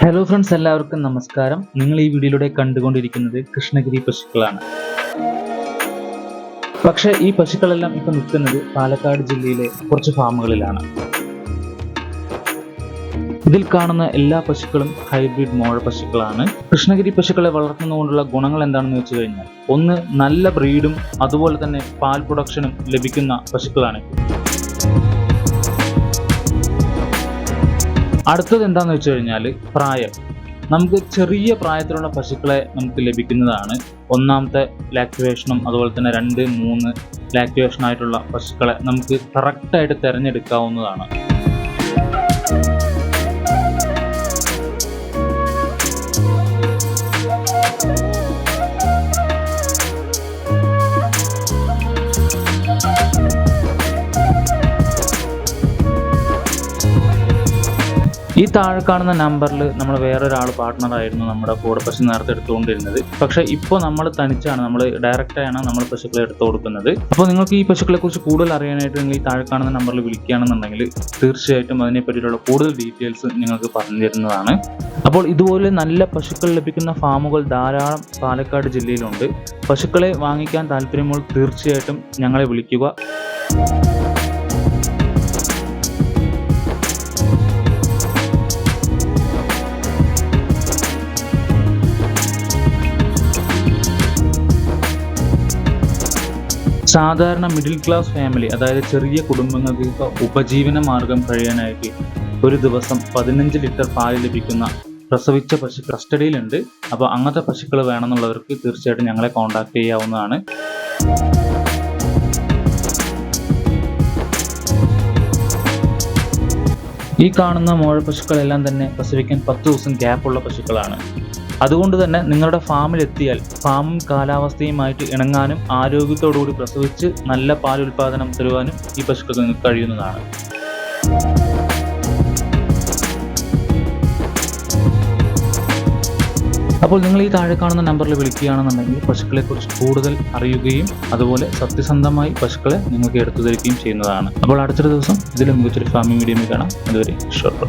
Hello friends എല്ലാവർക്കും നമസ്കാരം. നിങ്ങൾ ഈ വീഡിയോയിലൂടെ കണ്ടുകൊണ്ടിരിക്കുന്നത് കൃഷ്ണഗിരി പശുക്കളാണ്. പക്ഷേ ഈ പശുക്കളെല്ലാം ഇപ്പൊ നിൽക്കുന്നത് പാലക്കാട് ജില്ലയിലെ കുറച്ച് ഫാമുകളിലാണ്. ഇതിൽ കാണുന്ന എല്ലാ പശുക്കളും ഹൈബ്രിഡ് മോഴ പശുക്കളാണ്. കൃഷ്ണഗിരി പശുക്കളെ വളർത്തുന്നതുകൊണ്ടുള്ള ഗുണങ്ങൾ എന്താണെന്ന് വെച്ച് കഴിഞ്ഞാൽ ഒന്ന് നല്ല ബ്രീഡും അതുപോലെ തന്നെ പാൽ പ്രൊഡക്ഷനും ലഭിക്കുന്ന പശുക്കളാണ്. അടുത്തത് എന്താണെന്ന് വെച്ച് കഴിഞ്ഞാൽ പ്രായം. നമുക്ക് ചെറിയ പ്രായത്തിലുള്ള പശുക്കളെ നമുക്ക് ലഭിക്കുന്നതാണ്. ഒന്നാമത്തെ ലാക്ടിവേഷനും അതുപോലെ തന്നെ രണ്ട് മൂന്ന് ലാക്ടിവേഷൻ ആയിട്ടുള്ള പശുക്കളെ നമുക്ക് കറക്റ്റായിട്ട് തിരഞ്ഞെടുക്കാവുന്നതാണ്. ഈ താഴെ കാണുന്ന നമ്പറിൽ നമ്മൾ വേറൊരാൾ പാർട്ട്ണറായിരുന്നു നമ്മുടെ കൂടെ പശു നേരത്തെ എടുത്തുകൊണ്ടിരുന്നത്. പക്ഷേ ഇപ്പോൾ നമ്മൾ തനിച്ചാണ്. നമ്മൾ ഡയറക്റ്റായാണ് നമ്മൾ പശുക്കളെ എടുത്തു കൊടുക്കുന്നത്. അപ്പോൾ നിങ്ങൾക്ക് ഈ പശുക്കളെ കുറിച്ച് കൂടുതൽ അറിയാനായിട്ട് നിങ്ങൾ ഈ താഴെ കാണുന്ന നമ്പറിൽ വിളിക്കുകയാണെന്നുണ്ടെങ്കിൽ തീർച്ചയായിട്ടും അതിനെ പറ്റിയിട്ടുള്ള കൂടുതൽ ഡീറ്റെയിൽസ് നിങ്ങൾക്ക് പറഞ്ഞു തരുന്നതാണ് അപ്പോൾ ഇതുപോലെ നല്ല പശുക്കൾ ലഭിക്കുന്ന ഫാമുകൾ ധാരാളം പാലക്കാട് ജില്ലയിലുണ്ട്. പശുക്കളെ വാങ്ങിക്കാൻ താല്പര്യമുള്ള തീർച്ചയായിട്ടും ഞങ്ങളെ വിളിക്കുക. സാധാരണ മിഡിൽ ക്ലാസ് ഫാമിലി അതായത് ചെറിയ കുടുംബങ്ങൾക്ക് ഉപജീവന മാർഗം കഴിയാനായിട്ട് ഒരു ദിവസം പതിനഞ്ച് ലിറ്റർ പാൽ ലഭിക്കുന്ന പ്രസവിച്ച പശു കസ്റ്റഡിയിലുണ്ട്. അപ്പോൾ അങ്ങനത്തെ പശുക്കൾ വേണമെന്നുള്ളവർക്ക് തീർച്ചയായിട്ടും ഞങ്ങളെ കോൺടാക്ട് ചെയ്യാവുന്നതാണ്. ഈ കാണുന്ന മോഴ പശുക്കളെല്ലാം തന്നെ പ്രസവിക്കാൻ പത്ത് ദിവസം ഗ്യാപ്പുള്ള പശുക്കളാണ്. അതുകൊണ്ട് തന്നെ നിങ്ങളുടെ ഫാമിൽ എത്തിയാൽ ഫാമും കാലാവസ്ഥയുമായിട്ട് ഇണങ്ങാനും ആരോഗ്യത്തോടുകൂടി പ്രസവിച്ച് നല്ല പാൽ ഉൽപാദനം തരുവാനും ഈ പശുക്കൾക്ക് നിങ്ങൾക്ക് കഴിയുന്നതാണ്. അപ്പോൾ നിങ്ങൾ ഈ താഴെ കാണുന്ന നമ്പറിൽ വിളിക്കുകയാണെന്നുണ്ടെങ്കിൽ പശുക്കളെക്കുറിച്ച് കൂടുതൽ അറിയുകയും അതുപോലെ സത്യസന്ധമായി പശുക്കളെ നിങ്ങൾക്ക് എടുത്തു തരികയും ചെയ്യുന്നതാണ്. അപ്പോൾ അടുത്തൊരു ദിവസം ഇതിലും മികച്ചൊരു ഫാമിംഗ് വീഡിയോ കാണാം. അതുവരെ ഷോർട്ട്